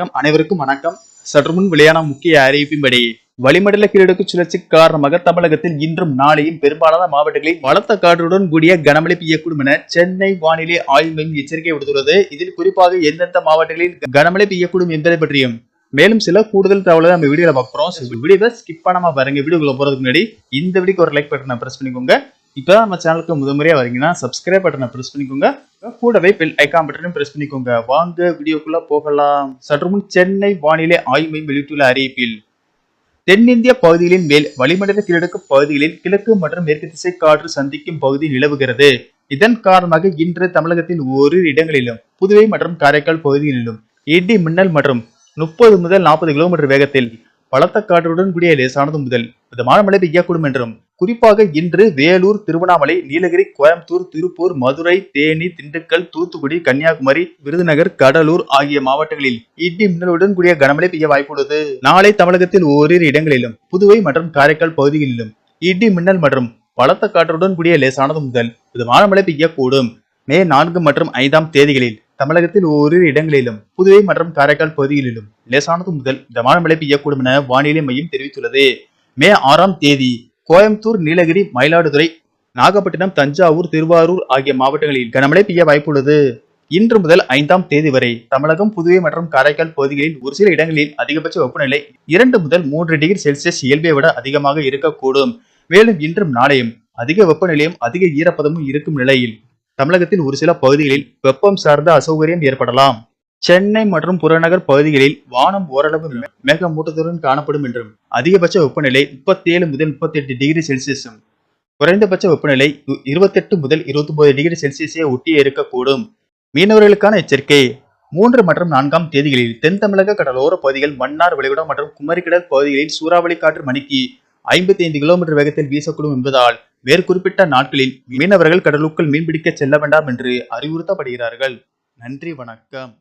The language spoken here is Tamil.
வணக்கம். அனைவருக்கும் வணக்கம். சற்று முன் வெளியான முக்கிய அறிவிப்பின்படி வளிமண்டல கீழடுக்கு சுழற்சி காரணமாக தமிழகத்தில் இன்றும் நாளையும் பெரும்பாலான மாவட்டங்களில் பலத்த காற்றுடன் கூடிய கனமழை பெய்யக்கூடும் என சென்னை வானிலை ஆய்வு மையம் எச்சரிக்கை விடுத்துள்ளது. இதில் குறிப்பாக எந்தெந்த மாவட்டங்களில் கனமழை பெய்யக்கூடும் என்பதை பற்றியும் மேலும் சில கூடுதல் தகவலை நம்ம வீடியோல பார்க்குறோம் வீடியோவை ஸ்கிப் பண்ணாம பாருங்க. வீடியோக்குள்ள போறதுக்கு முன்னாடி இந்த வீடியோக்கு ஒரு லைக் பட்டனை பிரஸ் பண்ணிக்கோங்க. இப்போ நம்ம சேனலுக்கு முதமுறையாக வரீங்கன்னா சப்ஸ்கிரைப் பட்டனை ப்ரெஸ் பண்ணிக்கோங்க. கூடவே பெல் ஐக்கான் பட்டனையும் பிரஸ் பண்ணிக்கோங்க. வாங்க வீடியோக்குள்ள போகலாம். சற்று முன் சென்னை வானிலை ஆய்வு மையம் வெளியிட்டுள்ள அறிவிப்பில் தென்னிந்திய பகுதிகளின் மேல் வளிமண்டல கிழக்கு பகுதிகளில் கிழக்கு மற்றும் மேற்கு திசை காற்று சந்திக்கும் பகுதி நிலவுகிறது. இதன் காரணமாக இன்று தமிழகத்தின் ஓரிரு இடங்களிலும் புதுவை மற்றும் காரைக்கால் பகுதிகளிலும் இடி மின்னல் மற்றும் முப்பது முதல் நாற்பது கிலோமீட்டர் வேகத்தில் பலத்த காற்றுடன் கூடிய லேசானது முதல். மிதமான மழை பெய்யக்கூடும் என்றும் குறிப்பாக இன்று வேலூர் திருவண்ணாமலை நீலகிரி கோயம்புத்தூர் திருப்பூர் மதுரை தேனி திண்டுக்கல் தூத்துக்குடி கன்னியாகுமரி விருதுநகர் கடலூர் ஆகிய மாவட்டங்களில் இடி மின்னலுடன் கூடிய கனமழை பெய்ய வாய்ப்புள்ளது. நாளை தமிழகத்தில் ஓரிரு இடங்களிலும் புதுவை மற்றும் காரைக்கால் பகுதிகளிலும் இடி மின்னல் மற்றும் பலத்த காற்றுடன் கூடிய லேசானது முதல். மிதமான மழை பெய்யக்கூடும். மே நான்கு மற்றும் ஐந்தாம் தேதிகளில் தமிழகத்தில் ஓரிரு இடங்களிலும் புதுவை மற்றும் காரைக்கால் பகுதிகளிலும் லேசானது முதல் மிதமான மழை பெய்யக்கூடும் என வானிலை மையம் தெரிவித்துள்ளது. மே ஆறாம் தேதி கோயம்புத்தூர் நீலகிரி மயிலாடுதுறை நாகப்பட்டினம் தஞ்சாவூர் திருவாரூர் ஆகிய மாவட்டங்களில் கனமழை பெய்ய வாய்ப்புள்ளது. இன்று முதல் ஐந்தாம் தேதி வரை தமிழகம் புதுவை மற்றும் காரைக்கால் பகுதிகளில் ஒரு சில இடங்களில் அதிகபட்ச வெப்பநிலை இரண்டு முதல் மூன்று டிகிரி செல்சியஸ் இயல்பை விட அதிகமாக இருக்கக்கூடும். மேலும் இன்றும் நாளையும் அதிக வெப்பநிலையும் அதிக ஈரப்பதமும் இருக்கும் நிலையில் தமிழகத்தின் ஒரு சில பகுதிகளில் வெப்பம் சார்ந்த அசௌகரியம் ஏற்படலாம். சென்னை மற்றும் புறநகர் பகுதிகளில் வானம் ஓரளவு மே- மேகமூட்டத்துடன் காணப்படும் என்றும் அதிகபட்ச வெப்பநிலை முப்பத்தி ஏழு முதல் முப்பத்தி எட்டு டிகிரி செல்சியஸும் குறைந்தபட்ச வெப்பநிலை இருபத்தெட்டு முதல் இருபத்தி ஒன்பது டிகிரி செல்சியஸை ஒட்டியே இருக்கக்கூடும். மீனவர்களுக்கான எச்சரிக்கை மூன்று மற்றும் நான்காம் தேதிகளில் தென் தமிழக கடலோர பகுதிகள் மன்னார் வளைகுடா மற்றும் குமரிக்கடல் பகுதிகளில் சூறாவளி காற்று மணிக்கு ஐம்பத்தி ஐந்து கிலோமீட்டர் வேகத்தில் வீசக்கூடும் என்பதால் வேறு குறிப்பிட்ட நாட்களில் மீனவர்கள் கடலுக்குள் மீன்பிடிக்க செல்ல வேண்டாம் என்று அறிவுறுத்தப்படுகிறார்கள். நன்றி வணக்கம்.